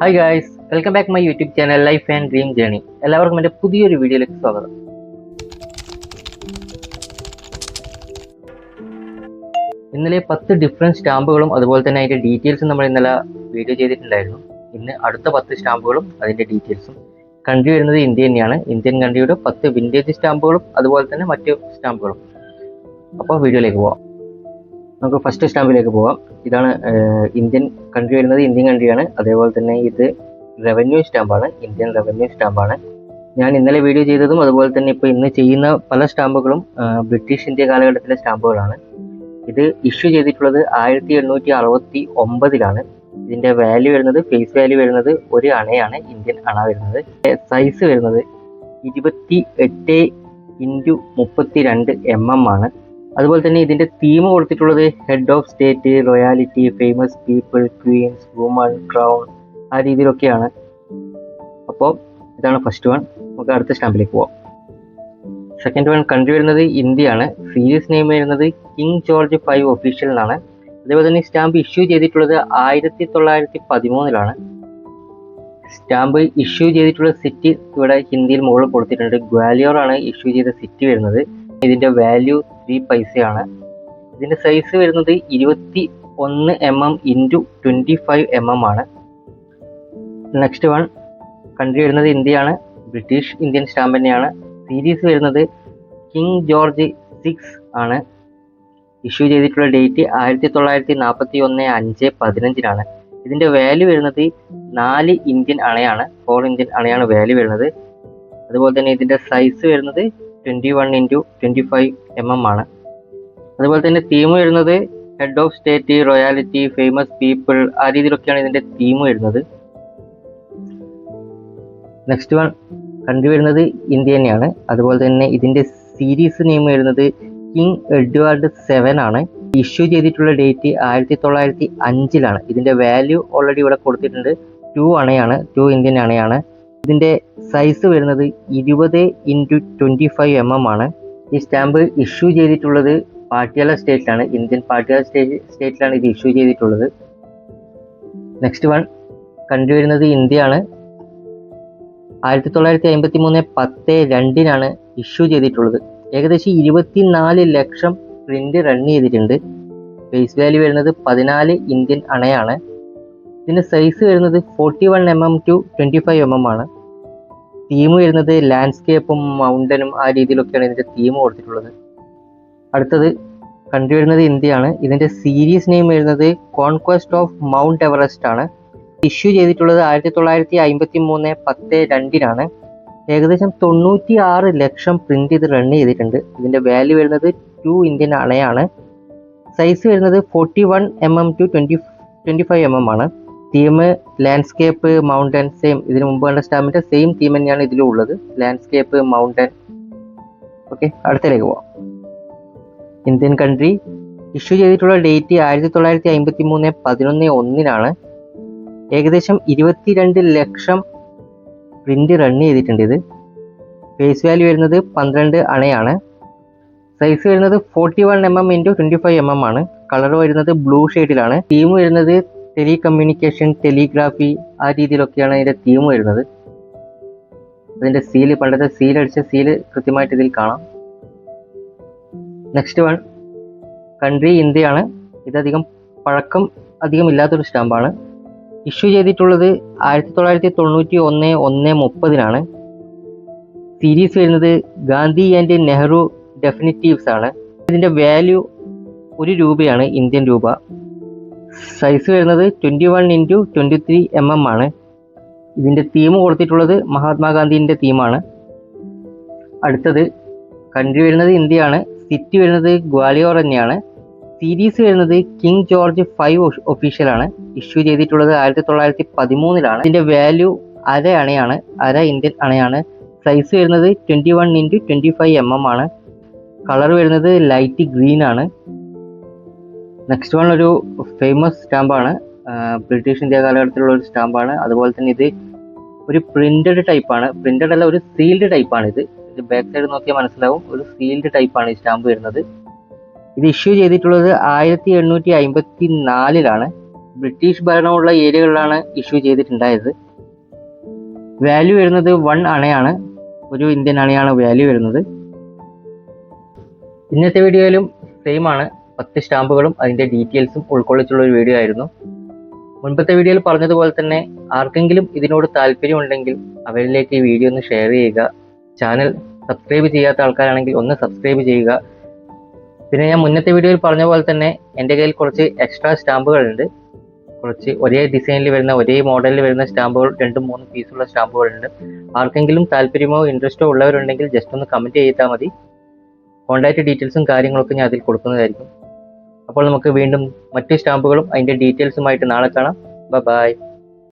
Hi guys welcome back my YouTube channel life and dream journey എല്ലാവർക്കും എന്റെ പുതിയൊരു വീഡിയോയിലേക്ക് സ്വാഗതം. ഇന്നലെ പത്ത് ഡിഫറെന്റ് സ്റ്റാമ്പുകളും അതുപോലെ തന്നെ അതിന്റെ ഡീറ്റെയിൽസും നമ്മൾ ഇന്നലെ വീഡിയോ ചെയ്തിട്ടുണ്ടായിരുന്നു. ഇന്ന് അടുത്ത പത്ത് സ്റ്റാമ്പുകളും അതിന്റെ ഡീറ്റെയിൽസും കൺട്രി വരുന്നത് ഇന്ത്യ തന്നെയാണ്. ഇന്ത്യൻ കൺട്രിയുടെ പത്ത് വിന്റേജ് സ്റ്റാമ്പുകളും അതുപോലെ തന്നെ മറ്റു സ്റ്റാമ്പുകളും. അപ്പോൾ വീഡിയോയിലേക്ക് പോവാം. നമുക്ക് ഫസ്റ്റ് സ്റ്റാമ്പിലേക്ക് പോവാം. ഇതാണ് ഇന്ത്യൻ കൺട്രി വരുന്നത് ഇന്ത്യൻ കൺട്രിയാണ് അതേപോലെ തന്നെ ഇത് റവന്യൂ സ്റ്റാമ്പാണ് ഇന്ത്യൻ റവന്യൂ സ്റ്റാമ്പാണ് ഞാൻ ഇന്നലെ വീഡിയോ ചെയ്തതും അതുപോലെ തന്നെ ഇപ്പോൾ ഇന്ന് ചെയ്യുന്ന പല സ്റ്റാമ്പുകളും ബ്രിട്ടീഷ് ഇന്ത്യ കാലഘട്ടത്തിലെ സ്റ്റാമ്പുകളാണ് ഇത് ഇഷ്യൂ ചെയ്തിട്ടുള്ളത് ആയിരത്തി എണ്ണൂറ്റി അറുപത്തി ഒമ്പതിലാണ് ഇതിന്റെ വാല്യൂ വരുന്നത് ഫേസ് വാല്യൂ വരുന്നത് ഒരു അണയാണ് ഇന്ത്യൻ അണ വരുന്നത്. സൈസ് വരുന്നത് ഇരുപത്തി എട്ട് ഇന്റു മുപ്പത്തി രണ്ട് എം എം ആണ്. അതുപോലെ തന്നെ ഇതിന്റെ തീം കൊടുത്തിട്ടുള്ളത് head of state royalty famous people queens woman crown ആ രീതിയിലൊക്കെയാണ്. അപ്പോൾ ഇതാണ് ഫസ്റ്റ് വൺ നമുക്ക് അടുത്ത സ്റ്റാമ്പിലേക്ക് പോവാം. സെക്കൻഡ് വൺ കൺട്രി വരുന്നത് ഇന്ത്യയാണ്. സീരീസ് നെയിം വരുന്നത് കിങ് ജോർജ് ഫൈവ് ഒഫീഷ്യൽ എന്നാണ്. അതേപോലെ തന്നെ സ്റ്റാമ്പ് ഇഷ്യൂ ചെയ്തിട്ടുള്ളത് ആയിരത്തി തൊള്ളായിരത്തി പതിമൂന്നിലാണ് സ്റ്റാമ്പ് ഇഷ്യൂ ചെയ്തിട്ടുള്ള സിറ്റി ഇവിടെ ഹിന്ദിയിൽ മുകളിൽ കൊടുത്തിട്ടുണ്ട്. ഗ്വാലിയോർ ആണ് ഇഷ്യൂ ചെയ്ത സിറ്റി വരുന്നത്. ഇതിന്റെ വാല്യൂ ത്രീ പൈസയാണ്. ഇതിന്റെ സൈസ് വരുന്നത് ഇരുപത്തി ഒന്ന് M M into twenty five M M ആണ്. നെക്സ്റ്റ് വൺ കൺട്രി വരുന്നത് ഇന്ത്യയാണ്. ബ്രിട്ടീഷ് ഇന്ത്യൻ സ്റ്റാമ്പ് തന്നെയാണ്. സീരീസ് വരുന്നത് കിങ് ജോർജ് സിക്സ് ആണ്. ഇഷ്യൂ ചെയ്തിട്ടുള്ള ഡേറ്റ് ആയിരത്തി തൊള്ളായിരത്തി നാൽപ്പത്തി ഒന്ന് അഞ്ച് പതിനഞ്ചിനാണ്. ഇതിന്റെ വാല്യൂ വരുന്നത് നാല് ഇന്ത്യൻ അണയാണ്. ഫോർ ഇന്ത്യൻ അണയാണ് വാല്യൂ വരുന്നത്. അതുപോലെ തന്നെ ഇതിന്റെ സൈസ് വരുന്നത് twenty one into twenty five M M ആണ്. അതുപോലെ തന്നെ തീം വരുന്നത് head of state royalty famous people ആ രീതിയിലൊക്കെയാണ് ഇതിന്റെ തീം വരുന്നത്. നെക്സ്റ്റ് വൺ കൺട്രി വരുന്നത് ഇന്ത്യ തന്നെയാണ്. അതുപോലെ തന്നെ ഇതിന്റെ സീരീസ് നെയിം വരുന്നത് കിങ് എഡ്വാർഡ് സെവൻ ആണ്. ഇഷ്യൂ ചെയ്തിട്ടുള്ള ഡേറ്റ് ആയിരത്തി തൊള്ളായിരത്തി അഞ്ചിലാണ് ഇതിന്റെ വാല്യൂ ഓൾറെഡി ഇവിടെ കൊടുത്തിട്ടുണ്ട്. ടു അണയാണ് ടു ഇന്ത്യൻ അണയാണ്. ഇതിന്റെ സൈസ് വരുന്നത് ഇരുപത് into twenty five M M ആണ്. ഈ സ്റ്റാമ്പ് ഇഷ്യൂ ചെയ്തിട്ടുള്ളത് പാട്യാല സ്റ്റേറ്റിലാണ് ഇന്ത്യൻ പാട്യാല സ്റ്റേറ്റ് സ്റ്റേറ്റിലാണ് ഇത് ഇഷ്യൂ ചെയ്തിട്ടുള്ളത്. നെക്സ്റ്റ് വൺ കൺട്രി വരുന്നത് ഇന്ത്യയാണ്. ആയിരത്തി തൊള്ളായിരത്തി അമ്പത്തി മൂന്ന് പത്ത് രണ്ടിനാണ് ഇഷ്യൂ ചെയ്തിട്ടുള്ളത്. ഏകദേശം ഇരുപത്തിനാല് ലക്ഷം പ്രിന്റ് റൺ ചെയ്തിട്ടുണ്ട്. ഫേസ് വാല്യൂ വരുന്നത് പതിനാല് ഇന്ത്യൻ അണയാണ്. ഇതിന്റെ സൈസ് വരുന്നത് forty one M M to twenty five M M ആണ്. തീം വരുന്നത് ലാൻഡ്സ്കേപ്പും മൗണ്ടനും ആ രീതിയിലൊക്കെയാണ് ഇതിന്റെ തീം കൊടുത്തിട്ടുള്ളത്. അടുത്തത് കൺട്രി വരുന്നത് ഇന്ത്യയാണ്. ഇതിന്റെ സീരീസ് നെയിം വരുന്നത് കോൺക്വസ്റ്റ് ഓഫ് മൗണ്ട് എവറസ്റ്റ് ആണ്. ഇഷ്യൂ ചെയ്തിട്ടുള്ളത് ആയിരത്തി തൊള്ളായിരത്തി അമ്പത്തി മൂന്ന് പത്ത് രണ്ടിനാണ്. ഏകദേശം തൊണ്ണൂറ്റി ആറ് ലക്ഷം പ്രിന്റ് ഇത് റൺ ചെയ്തിട്ടുണ്ട്. ഇതിന്റെ വാല്യൂ വരുന്നത് ടു ഇന്ത്യൻ അണയാണ് സൈസ് വരുന്നത് forty one M M to twenty twenty five M M ആണ്. തീം ലാൻഡ്സ്കേപ്പ് മൗണ്ടൻ സെയിം ഇതിന് മുമ്പ് കണ്ട സ്റ്റാമ്പിന്റെ സെയിം തീം തന്നെയാണ് ഇതിലും ഉള്ളത് ലാൻഡ്സ്കേപ്പ് മൗണ്ടൻ ഓക്കെ അടുത്തതിലേക്ക് പോവാം. ഇന്ത്യൻ കൺട്രി ഇഷ്യൂ ചെയ്തിട്ടുള്ള ഡേറ്റ് ആയിരത്തി തൊള്ളായിരത്തി അമ്പത്തി മൂന്ന് പതിനൊന്ന് ഒന്നിനാണ് ഏകദേശം ഇരുപത്തിരണ്ട് ലക്ഷം പ്രിന്റ് റൺ ചെയ്തിട്ടുണ്ട് ഇത്. ഫേസ് വാല്യൂ വരുന്നത് പന്ത്രണ്ട് അണയാണ്. സൈസ് വരുന്നത് forty one M M into twenty five M M ആണ്. കളർ വരുന്നത് ബ്ലൂ ഷെയ്ഡിലാണ് തീം വരുന്നത് ടെലി കമ്മ്യൂണിക്കേഷൻ ടെലിഗ്രാഫി ആ രീതിയിലൊക്കെയാണ് അതിന്റെ തീം വരുന്നത്. അതിന്റെ സീൽ പണ്ടത്തെ സീൽ അടിച്ച സീൽ കൃത്യമായിട്ട് ഇതിൽ കാണാം. നെക്സ്റ്റ് വൺ കൺട്രി ഇന്ത്യയാണ്. ഇതധികം പഴക്കം അധികം ഇല്ലാത്തൊരു സ്റ്റാമ്പാണ്. ഇഷ്യൂ ചെയ്തിട്ടുള്ളത് ആയിരത്തി തൊള്ളായിരത്തി തൊണ്ണൂറ്റി ഒന്ന് ഒന്ന് മുപ്പതിനാണ്. സീരീസ് വരുന്നത് ഗാന്ധി ആൻഡ് നെഹ്റു ഡെഫിനിറ്റീവ്സ് ആണ്. ഇതിന്റെ വാല്യൂ ഒരു രൂപയാണ് ഇന്ത്യൻ രൂപ. സൈസ് വരുന്നത് twenty one into twenty three M M ആണ്. ഇതിന്റെ തീം കൊടുത്തിട്ടുള്ളത് മഹാത്മാഗാന്ധിന്റെ തീമാണ് അടുത്തത് കൺട്രി വരുന്നത് ഇന്ത്യയാണ്. സിറ്റി വരുന്നത് ഗ്വാലിയോർ തന്നെയാണ്. സീരീസ് വരുന്നത് കിങ് ജോർജ് ഫൈവ് ഒഫീഷ്യലാണ് ഇഷ്യൂ ചെയ്തിട്ടുള്ളത് ആയിരത്തി തൊള്ളായിരത്തി പതിമൂന്നിലാണ് ഇതിന്റെ വാല്യൂ അര അണയാണ്. അര ഇന്ത്യൻ അണയാണ്. സൈസ് വരുന്നത് twenty one into twenty five M M ആണ്. കളർ വരുന്നത് ലൈറ്റ് ഗ്രീൻ ആണ്. നെക്സ്റ്റ് വൺ ഒരു ഫേമസ് സ്റ്റാമ്പാണ് ബ്രിട്ടീഷ് ഇന്ത്യ കാലഘട്ടത്തിലുള്ള ഒരു സ്റ്റാമ്പാണ് അതുപോലെ തന്നെ ഇത് ഒരു പ്രിന്റഡ് ടൈപ്പാണ് പ്രിന്റഡ് അല്ല ഒരു സീൽഡ് ടൈപ്പാണ് ഇത്. ഇത് ബാക്ക് സൈഡ് നോക്കിയാൽ മനസ്സിലാവും. ഒരു സീൽഡ് ടൈപ്പാണ് ഈ സ്റ്റാമ്പ് വരുന്നത്. ഇത് ഇഷ്യൂ ചെയ്തിട്ടുള്ളത് ആയിരത്തി എണ്ണൂറ്റി അമ്പത്തി നാലിലാണ് ബ്രിട്ടീഷ് ഭരണമുള്ള ഏരിയകളിലാണ് ഇഷ്യൂ ചെയ്തിട്ടുണ്ടായത്. വാല്യൂ വരുന്നത് വൺ അണയാണ്. ഒരു ഇന്ത്യൻ അണയാണ് വാല്യൂ വരുന്നത്. ഇന്നത്തെ വീഡിയോയിലും സെയിം ആണ്. പത്ത് സ്റ്റാമ്പുകളും അതിന്റെ ഡീറ്റെയിൽസും ഉൾക്കൊള്ളിച്ചുള്ള ഒരു വീഡിയോ ആയിരുന്നു. മുൻപത്തെ വീഡിയോയിൽ പറഞ്ഞതുപോലെ തന്നെ ആർക്കെങ്കിലും ഇതിനോട് താല്പര്യമുണ്ടെങ്കിൽ അവരിലേക്ക് ഈ വീഡിയോ ഒന്ന് ഷെയർ ചെയ്യുക. ചാനൽ സബ്സ്ക്രൈബ് ചെയ്യാത്ത ആൾക്കാരാണെങ്കിൽ ഒന്ന് സബ്സ്ക്രൈബ് ചെയ്യുക. പിന്നെ ഞാൻ മുന്നത്തെ വീഡിയോയിൽ പറഞ്ഞ പോലെ തന്നെ എന്റെ കയ്യിൽ കുറച്ച് എക്സ്ട്രാ സ്റ്റാമ്പുകളുണ്ട്. കുറച്ച് ഒരേ ഡിസൈനിൽ വരുന്ന ഒരേ മോഡലിൽ വരുന്ന സ്റ്റാമ്പുകൾ രണ്ടും മൂന്ന് പീസുള്ള സ്റ്റാമ്പുകളുണ്ട്. ആർക്കെങ്കിലും താല്പര്യമോ ഇൻട്രസ്റ്റോ ഉള്ളവരുണ്ടെങ്കിൽ ജസ്റ്റ് ഒന്ന് കമന്റ് ചെയ്താൽ മതി. കോൺടാക്റ്റ് ഡീറ്റെയിൽസും കാര്യങ്ങളൊക്കെ ഞാൻ അതിൽ കൊടുക്കുന്നതായിരിക്കും. അപ്പോൾ നമുക്ക് വീണ്ടും മറ്റു സ്റ്റാമ്പുകളും അതിന്റെ ഡീറ്റെയിൽസുമായിട്ട് നാളെ കാണാം. ബൈ